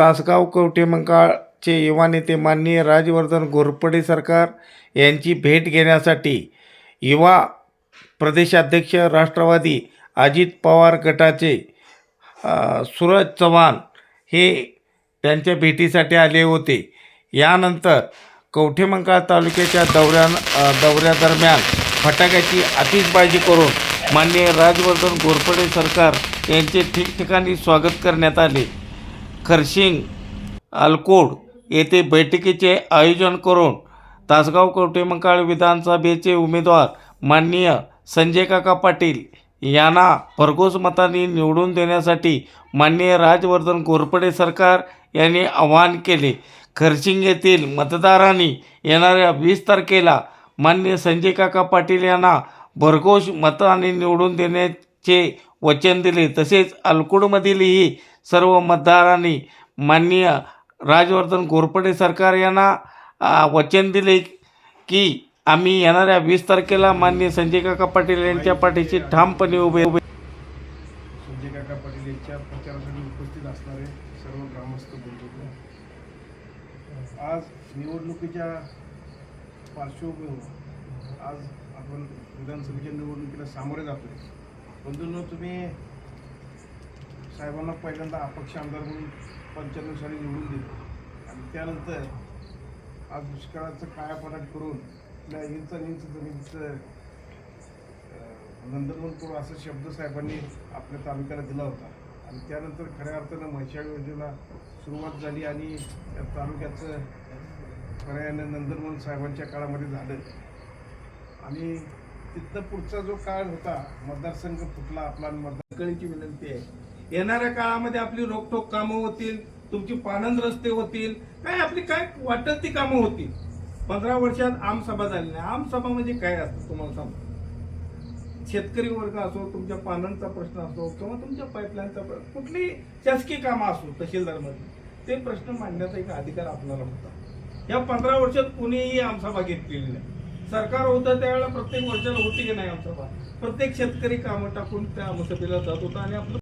तासगाव कवठेमंकाळचे युवा नेते माननीय राजवर्धन घोरपडे सरकार यांची भेट घेण्यासाठी युवा प्रदेशाध्यक्ष राष्ट्रवादी अजित पवार गटाचे सुरज सूरज चव्हाण हे त्यांच्या भेटीसाठी आले होते. यानंतर कवठेमंकाळ तालुक्याच्या दौऱ्या दौऱ्यादरम्यान फटाक्याची आतिषबाजी करून माननीय राजवर्धन घोरपडे सरकार यांचे ठिकठिकाणी स्वागत करण्यात आले. खरशिंग अल्कोड येथे बैठकीचे आयोजन करून तासगाव कवटेमंकाळ विधानसभेचे उमेदवार माननीय संजय काका पाटील यांना भरघोस मतांनी निवडून देण्यासाठी माननीय राजवर्धन घोरपडे सरकार यांनी आवाहन केले. खरशिंग येथील मतदारांनी येणाऱ्या वीस तारखेला माननीय संजय काका पाटील यांना भरघोस मतांनी निवडून देण्या चे वचन दिले. तसेच अलकुडमधीलही सर्व मतदारांनी माननीय राजवर्धन घोरपडे सरकार यांना वचन दिले की आम्ही येणाऱ्या वीस तारखेला माननीय संजय काका पाटील यांच्या पाठीशी ठामपणे उभे उभे संजय काका पाटील यांच्या प्रचारासाठी उपस्थित असणारे सर्व ग्रामस्थ बंधू आज निवडणुकीच्या पार्श्वभूमीवर आज आपण विधानसभेच्या निवडणुकीला सामोरे जातोय. बंधूंनो तुम्ही साहेबांना पहिल्यांदा अपक्ष आमदार म्हणून पंच्याण्णव साली निवडून दिले. आणि त्यानंतर आज दुष्काळाचं कायापालट करून आपल्या इंच इंच जमिनीचं नंदनवन करू असा शब्द साहेबांनी आपल्या तालुक्याला दिला होता. आणि त्यानंतर खऱ्या अर्थानं म्हैशाळ योजनेला सुरुवात झाली आणि त्या तालुक्याचं खऱ्या नंदनवन साहेबांच्या काळामध्ये झालं. आणि तिथनं पुढचा जो काळ होता मतदारसंघ फुटला आपला मतदारकळीची विनंती आहे. येणाऱ्या काळामध्ये आपली रोखोक कामं होतील तुमची पानंद रस्ते होतील काय आपली काय वाटत ती कामं होतील? पंधरा वर्षात आमसभा झाली नाही. आमसभा म्हणजे काय असतं तुम्हाला सांगतो शेतकरी वर्ग असो तुमच्या पानांचा प्रश्न असो किंवा तुमच्या पाईपलाईनचा प्रश्न कुठली शासकीय कामं असो तहसीलदारमध्ये ते प्रश्न मांडण्याचा एक अधिकार आपल्याला होता. या पंधरा वर्षात कुणीही आमसभा घेतलेली नाही. सरकार होतं त्यावेळेला प्रत्येक वर्षाला होती की नाही आमसभा प्रत्येक शेतकरी कामं टाकून त्या आमसभेला जात होता आणि आपलं